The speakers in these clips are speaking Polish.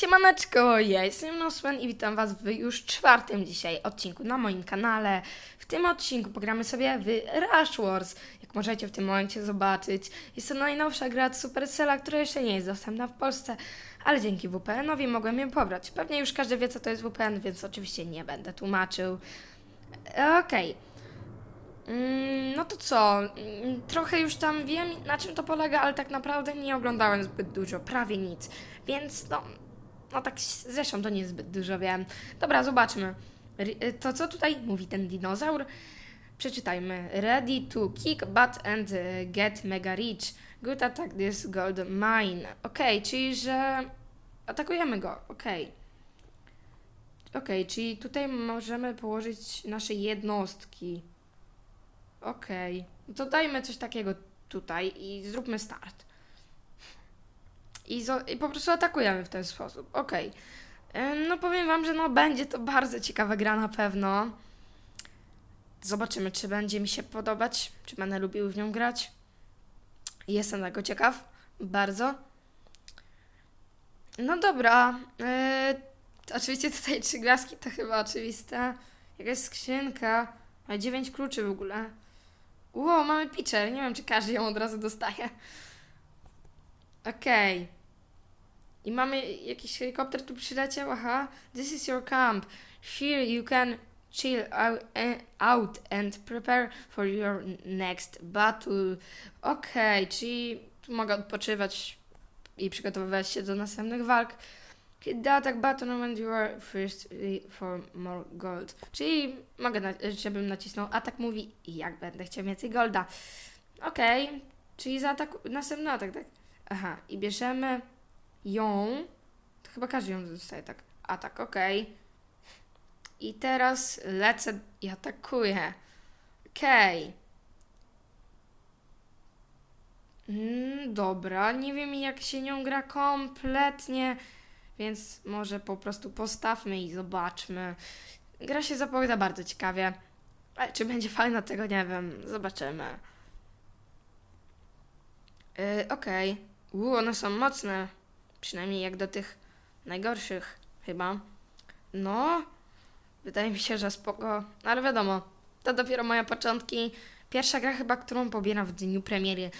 Siemaneczko, ja jestem Nosman i witam Was w już czwartym dzisiaj odcinku na moim kanale. W tym odcinku pogramy sobie w Rush Wars. Jak możecie w tym momencie zobaczyć, jest to najnowsza gra od Supercella, która jeszcze nie jest dostępna w Polsce, ale dzięki WPN-owi mogłem ją pobrać. Pewnie już każdy wie co to jest WPN, więc oczywiście nie będę tłumaczył. Okej. Mm, No to co? Mm, Trochę już tam wiem, na czym to polega, ale tak naprawdę nie oglądałem zbyt dużo, prawie nic. Więc no, no tak zresztą to nie zbyt dużo wiem. Dobra, zobaczmy. Ry- To co tutaj mówi ten dinozaur? Przeczytajmy. Ready to kick butt and uh, get mega rich. Good attack this gold mine. Okej, czyli że atakujemy go. Okej. Okej, czyli tutaj możemy położyć nasze jednostki. Okej. No to dajmy coś takiego tutaj i zróbmy start. I, I po prostu atakujemy w ten sposób. Okej. Ym, No powiem wam, że no będzie to bardzo ciekawa gra na pewno. Zobaczymy, czy będzie mi się podobać, czy będę lubił w nią grać. Jestem tego ciekaw. Bardzo. No dobra. Yy, oczywiście tutaj trzy gwiazdki to chyba oczywiste. Jakaś skrzynka. Ma dziewięć kluczy w ogóle. Ło, mamy pitcher. Nie wiem, czy każdy ją od razu dostaje. Okej. I mamy jakiś helikopter tu przyleciał, aha. This is your camp. Here you can chill out, and prepare for your next battle. Okej, czyli tu mogę odpoczywać i przygotowywać się do następnych walk. Hit the attack button when you are thirsty for more gold. Czyli mogę, żebym nacisnął atak mówi jak będę chciał więcej golda. Okej, czyli za atak, następny atak, tak? Aha, i bierzemy ją. To chyba każdy ją dostaje, tak. Atak, okej. I teraz lecę i atakuję. Okej. Mm, dobra, nie wiem jak się nią gra kompletnie, więc może po prostu postawmy i zobaczmy. Gra się zapowiada bardzo ciekawie. Ale czy będzie fajna, tego nie wiem. Zobaczymy. Yy, Okej. Uuu, one są mocne. Przynajmniej jak do tych najgorszych, chyba. No, wydaje mi się, że spoko. Ale wiadomo, to dopiero moje początki. Pierwsza gra chyba, którą pobieram w dniu premiery.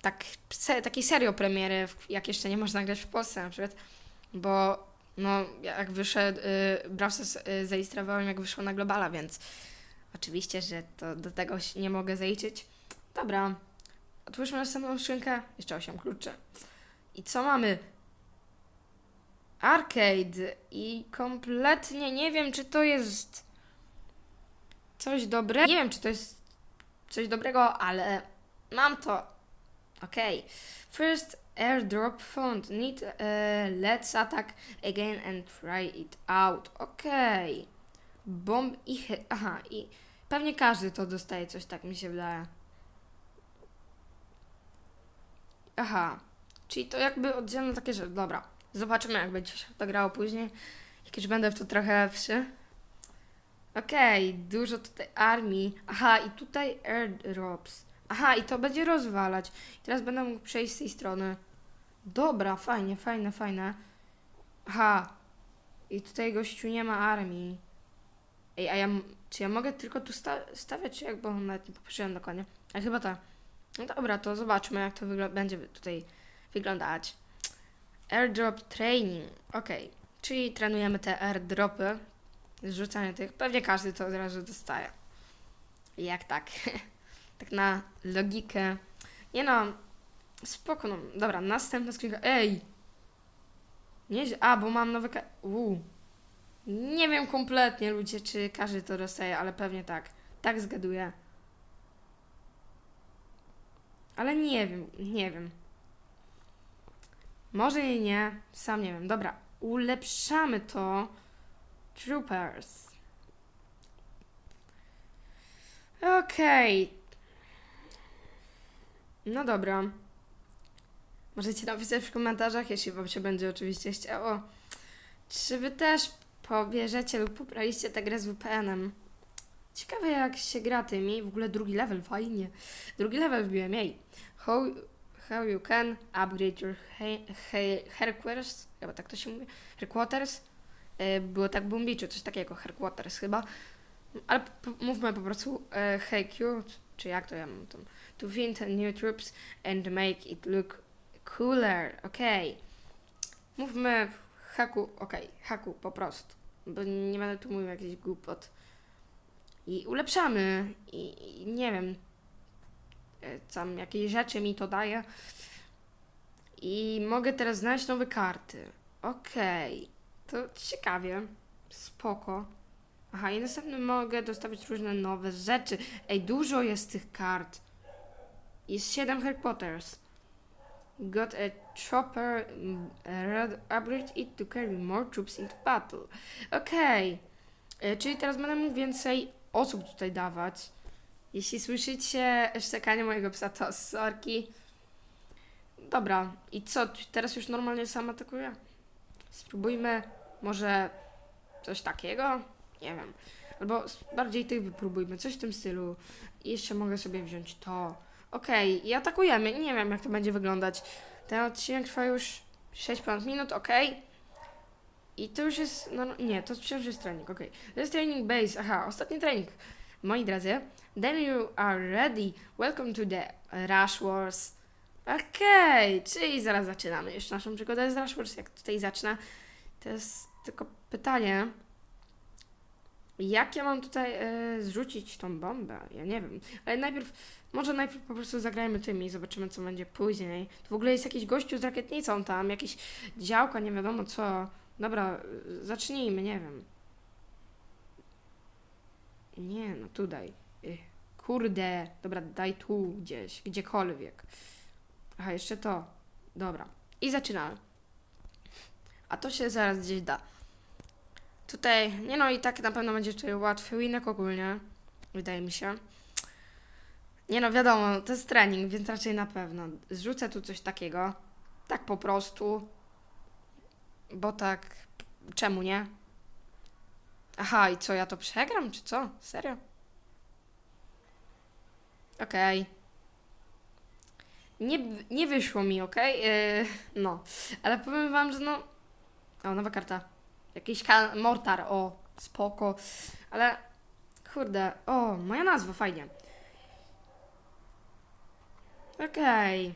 Tak, se, takiej serio premiery, jak jeszcze nie można grać w Polsce na przykład. Bo, no, jak wyszedł, yy, Browsers yy, zarejestrowałem, jak wyszło na Globala, więc oczywiście, że to do tego nie mogę zaliczyć. Dobra, otwórzmy następną skrzynkę. Jeszcze 8 kluczy. I co mamy? Arcade. I kompletnie nie wiem, czy to jest coś dobrego. Nie wiem, czy to jest coś dobrego, ale mam to. Okej. First airdrop found. Need, uh, let's attack again and try it out. Okej. Bomb i... Aha, i pewnie każdy to dostaje, coś tak mi się wydaje. Aha. Czyli to jakby oddzielne takie rzeczy. Dobra. Zobaczymy, jak będzie się to grało później. Jak już będę w to trochę lepszy. Okej, dużo tutaj armii. Aha, i tutaj airdrops. Aha, i to będzie rozwalać. I teraz będę mógł przejść z tej strony. Dobra, fajnie, fajne, fajne. Aha. I tutaj gościu nie ma armii. Ej, a ja... Czy ja mogę tylko tu sta stawiać, czy jak? Bo nawet nie popatrzyłem dokładnie. A chyba tak. No dobra, to zobaczmy, jak to będzie tutaj wyglądać. Airdrop training. Okej, czyli trenujemy te airdropy. Zrzucanie tych. Pewnie każdy to od razu dostaje. Jak tak? tak na logikę. Nie no, spoko. No. Dobra, następna skrzynka. Ej! Nie, a, bo mam nowe. Uu. Nie wiem kompletnie, ludzie, czy każdy to dostaje, ale pewnie tak. Tak zgaduję. Ale nie wiem, nie wiem. Może i nie, sam nie wiem. Dobra, ulepszamy to. Troopers. Okej. No dobra. Możecie napisać w komentarzach, jeśli wam się będzie oczywiście chciało. Czy wy też pobierzecie lub pobraliście tę grę z VPN-em? Ciekawe jak się gra tymi. W ogóle drugi level, fajnie. Drugi level wbiłem, jej. How, how you can upgrade your he- he- headquarters, chyba tak to się mówi, headquarters. E, Było tak w Bombiczu, coś takiego, headquarters chyba. Ale mówmy po prostu e, HQ, czy jak to ja mam tam. To find new troops and make it look cooler, okej. Mówmy haku, okej, haku po prostu. Bo nie będę tu mówił jakiś głupot. I ulepszamy. I, i nie wiem. E, Tam jakieś rzeczy mi to daje. I mogę teraz znaleźć nowe karty. Okej. To ciekawie. Spoko. Aha, i następny mogę dostawić różne nowe rzeczy. Ej, dużo jest tych kart. Jest 7 Harry Potters. Got a chopper mm, red upgrade it to carry more troops into battle. Okej. E, Czyli teraz będę mógł więcej osób tutaj dawać. Jeśli słyszycie szczekanie mojego psa, to sorki. Dobra, i co? Teraz już normalnie sam atakuję? Spróbujmy może coś takiego? Nie wiem. Albo bardziej tych wypróbujmy, coś w tym stylu. I jeszcze mogę sobie wziąć to. Okej, i atakujemy. Nie wiem, jak to będzie wyglądać. Ten odcinek trwa już 6 ponad minut, okej. I to już jest. No, nie, to wciąż jest trening, okej. To jest training base. Aha, ostatni trening. Moi drodzy, then you are ready. Welcome to the Rush Wars. Okej, czyli zaraz zaczynamy już naszą przygodę z Rush Wars. Jak tutaj zacznę, to jest tylko pytanie. Jak ja mam tutaj e, zrzucić tą bombę? Ja nie wiem. Ale najpierw, może najpierw po prostu zagrajmy tymi i zobaczymy, co będzie później. Tu w ogóle jest jakiś gościu z rakietnicą tam, jakieś działka, nie wiadomo co. Dobra, y, zacznijmy, nie wiem. Nie, no tutaj. Y, Kurde, dobra, daj tu gdzieś, gdziekolwiek. Aha, jeszcze to. Dobra. I zaczynamy. A to się zaraz gdzieś da. Tutaj, nie no i tak na pewno będzie tutaj łatwy winek ogólnie. Wydaje mi się. Nie no, wiadomo, to jest trening, więc raczej na pewno. Zrzucę tu coś takiego. Tak po prostu. Bo tak, czemu nie? Aha, i co, ja to przegram, czy co? Serio? Okej. Nie, nie wyszło mi, okej? Yy, no, ale powiem wam, że no... O, nowa karta. Jakiś ka- mortar, o, spoko. Ale, kurde, o, moja nazwa, fajnie. Okej.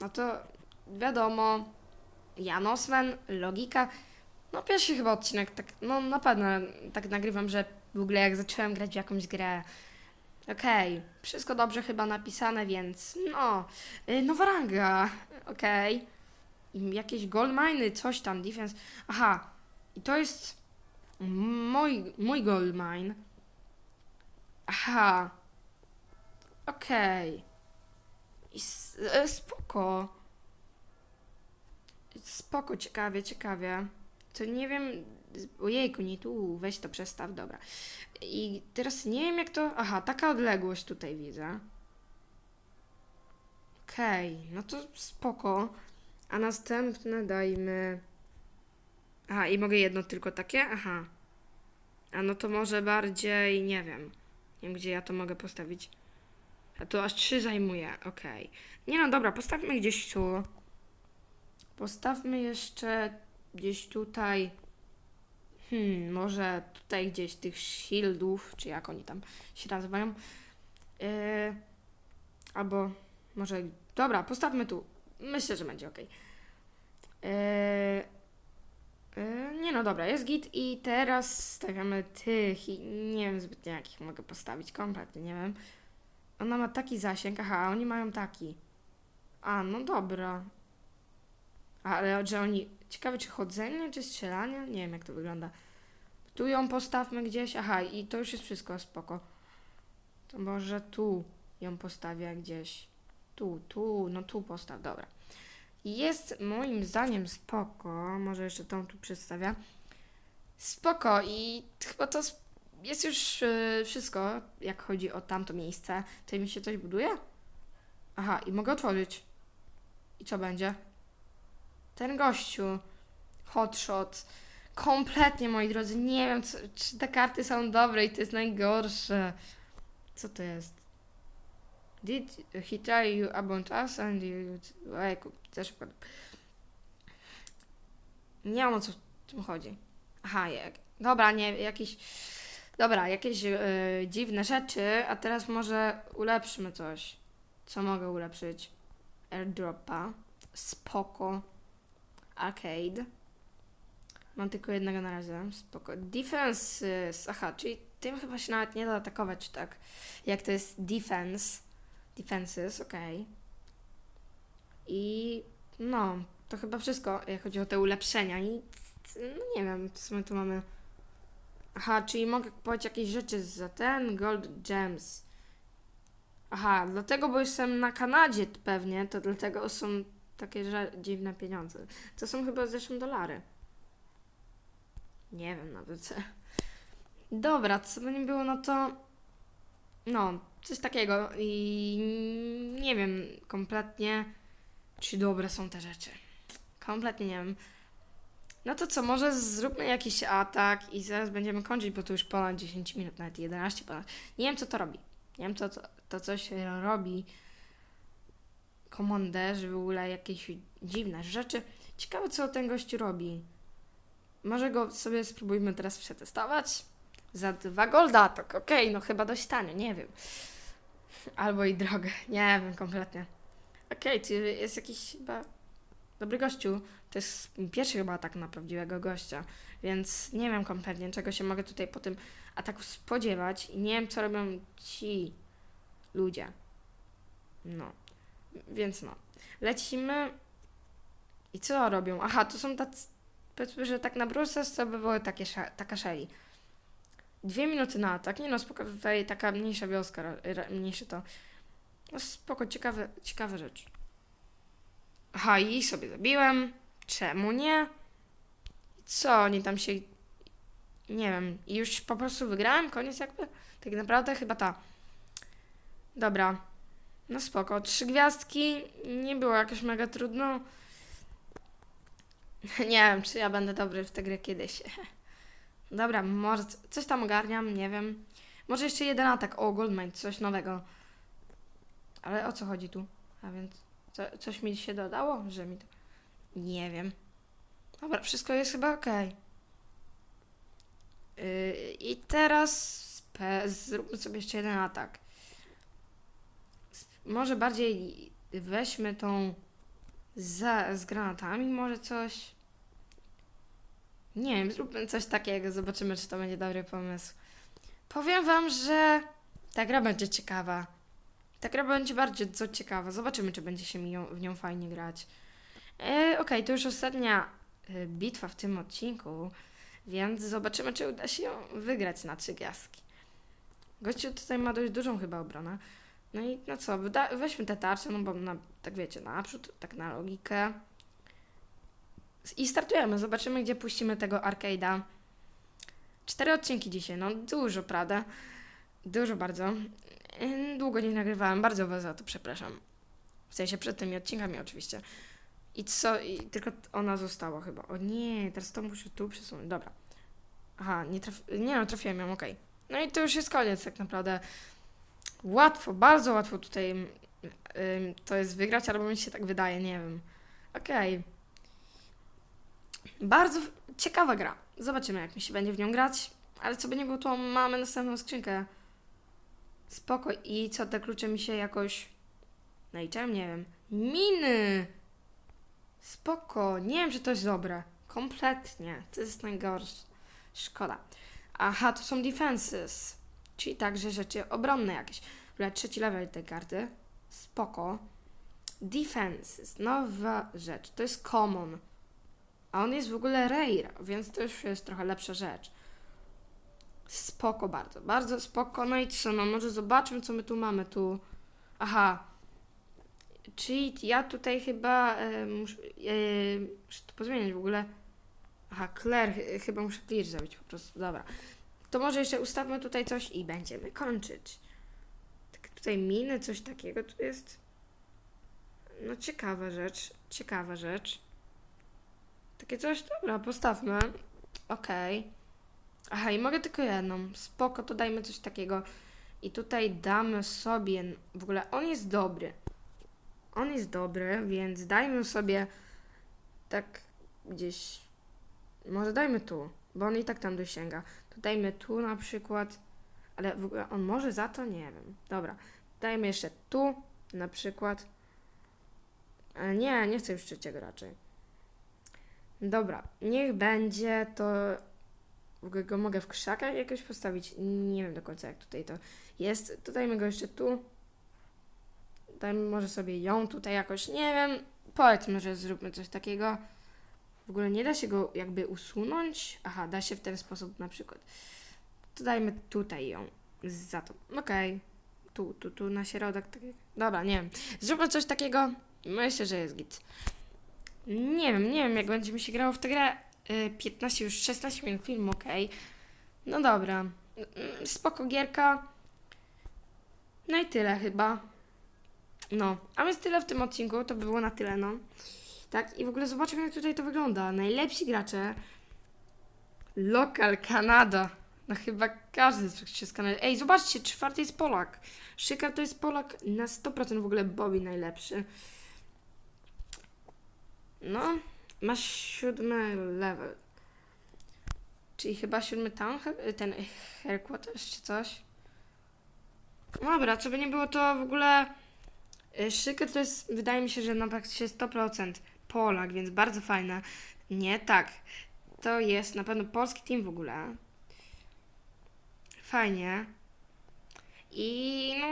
No to wiadomo. Janosman, logika. No pierwszy chyba odcinek, tak, no na pewno tak nagrywam, że w ogóle jak zacząłem grać w jakąś grę. Okej, wszystko dobrze chyba napisane, więc no, y, nowa ranga, okej. I jakieś gold miny, coś tam, defense. Aha, i to jest mój, mój gold mine. Aha, okej. I s- e, spoko. Spoko, ciekawie, ciekawie. To nie wiem. Ojejku, nie tu, weź to przestaw, dobra. I teraz nie wiem jak to. Aha, taka odległość tutaj widzę. Okej, no to spoko. A następne dajmy. Aha, i mogę jedno tylko takie? Aha. A no to może bardziej, nie wiem. Nie wiem, gdzie ja to mogę postawić. A to aż trzy zajmuje, okej. Nie no, dobra, postawmy gdzieś tu. Postawmy jeszcze gdzieś tutaj. Hmm, może tutaj gdzieś tych shieldów, czy jak oni tam się nazywają. Yy, albo może. Dobra, postawmy tu. Myślę, że będzie ok. Yy, yy, nie no, dobra, jest git i teraz stawiamy tych i nie wiem zbytnio jakich mogę postawić, kompletnie nie wiem. Ona ma taki zasięg, aha, oni mają taki. A, no dobra. Ale że oni. Ciekawe, czy chodzenie, czy strzelanie? Nie wiem, jak to wygląda. Tu ją postawmy gdzieś. Aha, i to już jest wszystko spoko. To może tu ją postawię gdzieś. Tu, tu, no tu postaw, dobra. Jest moim zdaniem spoko. Może jeszcze tą tu przedstawię. Spoko i chyba to jest już y, wszystko, jak chodzi o tamto miejsce. Tutaj mi się coś buduje? Aha, i mogę otworzyć. I co będzie? Ten gościu. Hotshot. Kompletnie, moi drodzy, nie wiem, co, czy te karty są dobre i to jest najgorsze. Co to jest? Did he tell you about us and you... Ojejku, też. Nie wiem o co w tym chodzi. Aha, jak... Dobra, nie, jakiś... Dobra, jakieś e, dziwne rzeczy, a teraz może ulepszymy coś. Co mogę ulepszyć? Airdropa. Spoko. Arcade. Mam tylko jednego na razie. Spoko. Defense. Aha, czyli tym chyba się nawet nie da atakować, tak? Jak to jest defense. Defenses, okej. I no, to chyba wszystko, jak chodzi o te ulepszenia. I no nie wiem, w sumie tu mamy. Aha, czyli mogę kupować jakieś rzeczy za ten Gold Gems. Aha, dlatego, bo jestem na Kanadzie pewnie, to dlatego są takie dziwne pieniądze. To są chyba zresztą dolary. Nie wiem nawet. Dobra, co by nie było, no to. No, coś takiego. I nie wiem kompletnie, czy dobre są te rzeczy. Kompletnie nie wiem. No to co, może zróbmy jakiś atak i zaraz będziemy kończyć, bo to już ponad 10 minut, nawet 11 ponad. Nie wiem, co to robi. Nie wiem, co to, to coś robi. Komanderzy, w ogóle jakieś dziwne rzeczy. Ciekawe, co ten gościu robi. Może go sobie spróbujmy teraz przetestować. Za dwa golda, to okej, no chyba dość tanio, nie wiem. Albo i drogę, nie wiem kompletnie. Okej, czy jest jakiś chyba dobry gościu. To jest pierwszy chyba atak na prawdziwego gościa, więc nie wiem kompletnie, czego się mogę tutaj po tym ataku spodziewać i nie wiem, co robią ci ludzie. No, więc no. Lecimy i co robią? Aha, to są tacy, powiedzmy, że tak na brusę to by były takie, taka Shelly. Dwie minuty na atak. Nie no, spoko, tutaj taka mniejsza wioska, mniejsze to. No spoko, ciekawe, ciekawa rzecz. Aha, i sobie zabiłem. Czemu nie? Co, oni tam się... Nie wiem, i już po prostu wygrałem? Koniec jakby? Tak naprawdę chyba ta. Dobra. No spoko. Trzy gwiazdki. Nie było jakoś mega trudno. nie wiem, czy ja będę dobry w tę grę kiedyś. Dobra, może coś tam ogarniam, nie wiem. Może jeszcze jeden atak. O, Goldmine, coś nowego. Ale o co chodzi tu? A więc co, coś mi się dodało, że mi to... Nie wiem. Dobra, wszystko jest chyba okej. Yy, I teraz zróbmy sobie jeszcze jeden atak. Może bardziej weźmy tą za, z granatami, może coś. Nie wiem, zróbmy coś takiego, zobaczymy, czy to będzie dobry pomysł. Powiem wam, że ta gra będzie ciekawa. Ta gra będzie bardzo ciekawa. Zobaczymy, czy będzie się mi ją, w nią fajnie grać. E, Okej, to już ostatnia e, bitwa w tym odcinku, więc zobaczymy, czy uda się ją wygrać na trzy gwiazdki. Gościu tutaj ma dość dużą chyba obronę. No i no co, weźmy te tarcze, no bo na, tak wiecie, naprzód, tak na logikę. I startujemy, zobaczymy, gdzie puścimy tego arcade'a. Cztery odcinki dzisiaj, no dużo, prawda? Dużo bardzo. Długo nie nagrywałem, bardzo was za to przepraszam. W sensie przed tymi odcinkami oczywiście. I co, i tylko ona została chyba. O nie, teraz to muszę tu przesunąć. Dobra. Aha, nie traf... Nie no, trafiłem ją, okej. No i to już jest koniec tak naprawdę. Łatwo, bardzo łatwo tutaj ym, to jest wygrać, albo mi się tak wydaje, nie wiem. Okej. Bardzo f- ciekawa gra. Zobaczymy, jak mi się będzie w nią grać. Ale co by nie było, to mamy następną skrzynkę. Spoko. I co, te klucze mi się jakoś... Naliczałem? Nie wiem. Miny! Spoko. Nie wiem, czy to jest dobre. Kompletnie. To jest najgorsze. Szkoda. Aha, to są defenses. Czyli także rzeczy obronne jakieś. Ale trzeci level tej karty. Spoko. Defenses. Nowa rzecz. To jest common. A on jest w ogóle rare, więc to już jest trochę lepsza rzecz. Spoko bardzo, bardzo spoko. No i co, no może zobaczmy, co my tu mamy tu. Aha. Cheat, ja tutaj chyba e, muszę, e, muszę to pozmieniać w ogóle. Aha, Claire, ch- chyba muszę clear zrobić po prostu, dobra. To może jeszcze ustawmy tutaj coś i będziemy kończyć. Tak tutaj miny, coś takiego tu jest. No ciekawa rzecz, ciekawa rzecz. Takie coś, dobra, postawmy. Okej. Aha, i mogę tylko jedną. Spoko, to dajmy coś takiego. I tutaj damy sobie, w ogóle on jest dobry. On jest dobry, więc dajmy sobie tak gdzieś, może dajmy tu, bo on i tak tam dosięga. To dajmy tu na przykład, ale w ogóle on może za to? Nie wiem. Dobra, dajmy jeszcze tu na przykład. E, Nie, nie chcę już trzeciego raczej. Dobra, niech będzie to. W ogóle go mogę w krzakach jakoś postawić. Nie wiem do końca jak tutaj to jest. To dajmy go jeszcze tu. Dajmy może sobie ją tutaj jakoś. Nie wiem. Powiedzmy, że zróbmy coś takiego. W ogóle nie da się go jakby usunąć. Aha, da się w ten sposób na przykład. To dajmy tutaj ją. Za to. Okej. Tu, tu, tu na środek. Tak. Dobra, nie wiem. Zróbmy coś takiego. Myślę, że jest git. Nie wiem, nie wiem, jak będzie mi się grało w tę grę. Y, 15, już 16 minut filmu, okej. No dobra. Mm, Spoko gierka. No i tyle chyba. No, a więc tyle w tym odcinku, to by było na tyle, no. Tak, i w ogóle zobaczmy, jak tutaj to wygląda. Najlepsi gracze. Lokal Kanada. No chyba każdy z z Kanady. Ej, zobaczcie, czwarty jest Polak. Szykar to jest Polak na 100% w ogóle Bobby najlepszy. No, masz siódmy level. Czyli chyba siódmy he- ten headquarters czy coś. Dobra, co by nie było, to w ogóle y, Szyker to jest, wydaje mi się, że na praktycznie 100% Polak, więc bardzo fajne. Nie, tak. To jest na pewno polski team w ogóle. Fajnie. I no,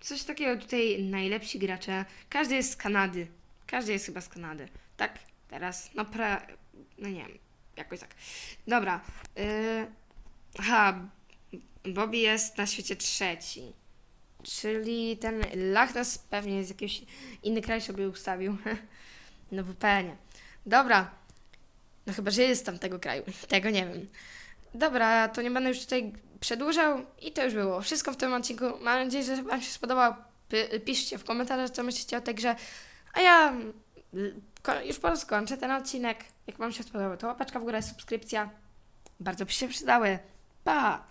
coś takiego tutaj najlepsi gracze. Każdy jest z Kanady. Każdy jest chyba z Kanady. Tak? Teraz, no pra... No nie wiem, jakoś tak. Dobra. Yy... Aha, Bobby jest na świecie trzeci. Czyli ten Lachdas pewnie z jakiegoś inny kraj sobie ustawił. No WPN-ie. Dobra. No chyba, że jest z tamtego kraju. Tego nie wiem. Dobra, to nie będę już tutaj przedłużał i to już było wszystko w tym odcinku. Mam nadzieję, że Wam się spodobał. P- piszcie w komentarzach, co myślicie o tej grze. A ja ko- już po prostu kończę ten odcinek. Jak Wam się spodobał, to łapeczka w górę, subskrypcja. Bardzo by się przydały. Pa!